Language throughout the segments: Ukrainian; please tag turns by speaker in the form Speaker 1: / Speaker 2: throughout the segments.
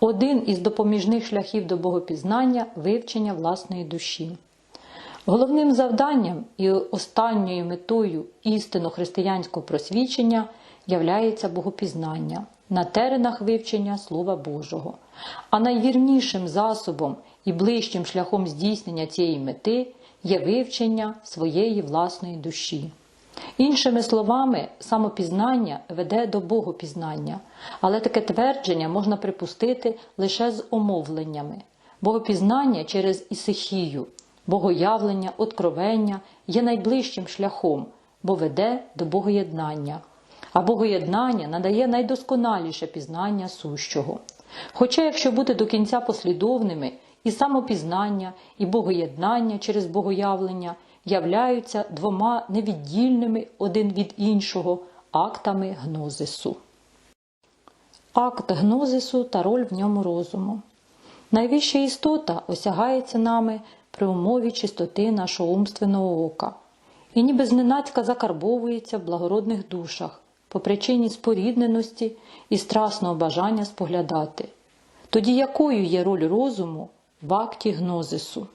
Speaker 1: один із допоміжних шляхів до богопізнання вивчення власної душі. Головним завданням і останньою метою істинно християнського просвічення являється богопізнання на теренах вивчення Слова Божого. А найвірнішим засобом і ближчим шляхом здійснення цієї мети є вивчення своєї власної душі. Іншими словами, самопізнання веде до богопізнання, але таке твердження можна припустити лише з омовленнями. Богопізнання через ісихію, богоявлення, откровення є найближчим шляхом, бо веде до богоєднання. А богоєднання надає найдосконаліше пізнання сущого. Хоча, якщо бути до кінця послідовними, і самопізнання, і богоєднання через богоявлення являються двома невіддільними один від іншого актами гнозису. Акт гнозису та роль в ньому розуму. Найвища істота осягається нами при умові чистоти нашого умственного ока і ніби зненацька закарбовується в благородних душах по причині спорідненості і страсного бажання споглядати. Тоді якою є роль розуму в акті гнозису?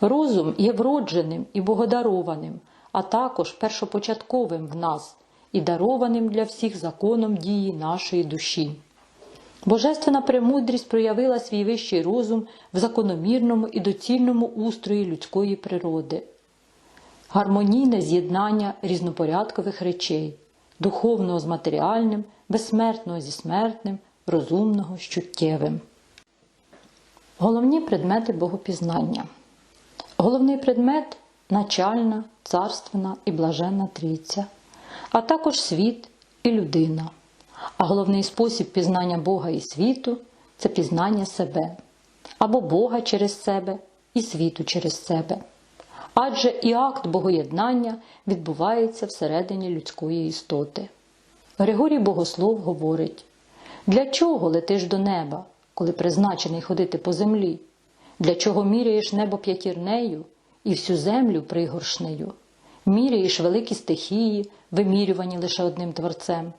Speaker 1: Розум є вродженим і богодарованим, а також першопочатковим в нас і дарованим для всіх законом дії нашої душі. Божественна премудрість проявила свій вищий розум в закономірному і доцільному устрої людської природи, гармонійне з'єднання різнопорядкових речей, духовного з матеріальним, безсмертного зі смертним, розумного з чуттєвим. Головні предмети богопізнання. Головний предмет начальна, царственна і блаженна трійця, а також світ і людина. А головний спосіб пізнання Бога і світу це пізнання себе, або Бога через себе і світу через себе. Адже і акт богоєднання відбувається всередині людської істоти. Григорій Богослов говорить: для чого летиш до неба, коли призначений ходити по землі? Для чого міряєш небо п'ятірнею і всю землю пригоршнею? Міряєш великі стихії, вимірювані лише одним творцем.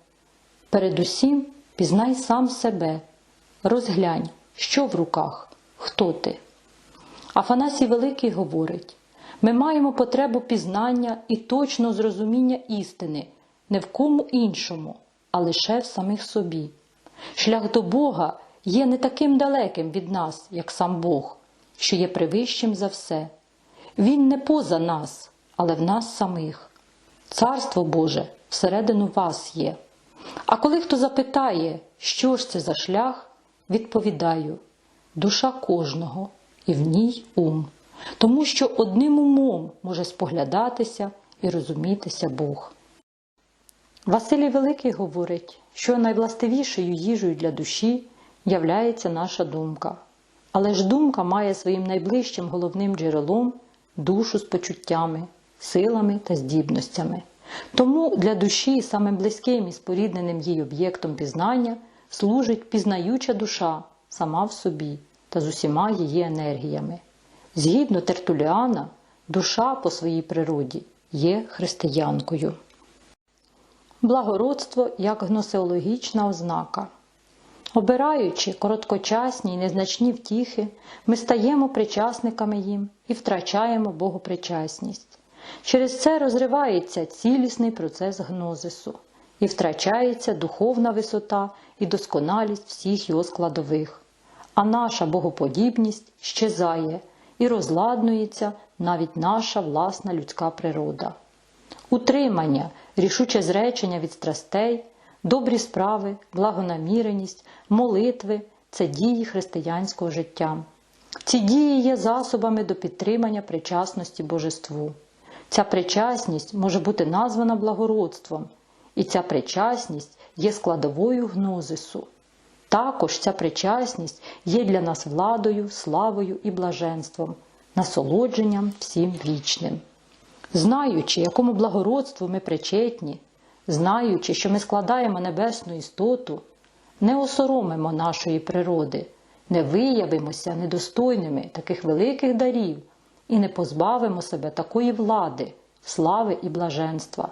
Speaker 1: Передусім пізнай сам себе, розглянь, що в руках, хто ти. Афанасій Великий говорить: ми маємо потребу пізнання і точного зрозуміння істини не в кому іншому, а лише в самих собі. Шлях до Бога є не таким далеким від нас, як сам Бог, що є превищим за все. Він не поза нас, але в нас самих. Царство Боже всередину вас є. А коли хто запитає, що ж це за шлях, відповідаю душа кожного і в ній ум, тому що одним умом може споглядатися і розумітися Бог. Василій Великий говорить, що найвластивішою їжею для душі являється наша думка. Але ж думка має своїм найближчим головним джерелом душу з почуттями, силами та здібностями. Тому для душі самим близьким і спорідненим їй об'єктом пізнання служить пізнаюча душа сама в собі та з усіма її енергіями. Згідно Тертуліана, душа по своїй природі є християнкою. Благородство як гносеологічна ознака. Обираючи короткочасні й незначні втіхи, ми стаємо причасниками їм і втрачаємо богопричасність. Через це розривається цілісний процес гнозису і втрачається духовна висота і досконалість всіх його складових, а наша богоподібність щезає і розладнується навіть наша власна людська природа. Утримання, рішуче зречення від страстей, добрі справи, благонаміреність, молитви це дії християнського життя. Ці дії є засобами до підтримання причасності божеству. Ця причасність може бути названа благородством, і ця причасність є складовою гнозису. Також ця причасність є для нас владою, славою і блаженством, насолодженням всім вічним. Знаючи, якому благородству ми причетні, знаючи, що ми складаємо небесну істоту, не осоромимо нашої природи, не виявимося недостойними таких великих дарів і не позбавимо себе такої влади, слави і блаженства,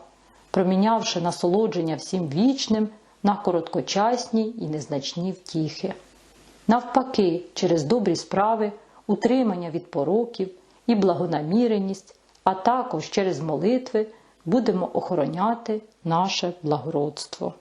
Speaker 1: промінявши насолодження всім вічним на короткочасні і незначні втіхи. Навпаки, через добрі справи, утримання від пороків і благонаміреність, а також через молитви будемо охороняти наше благородство.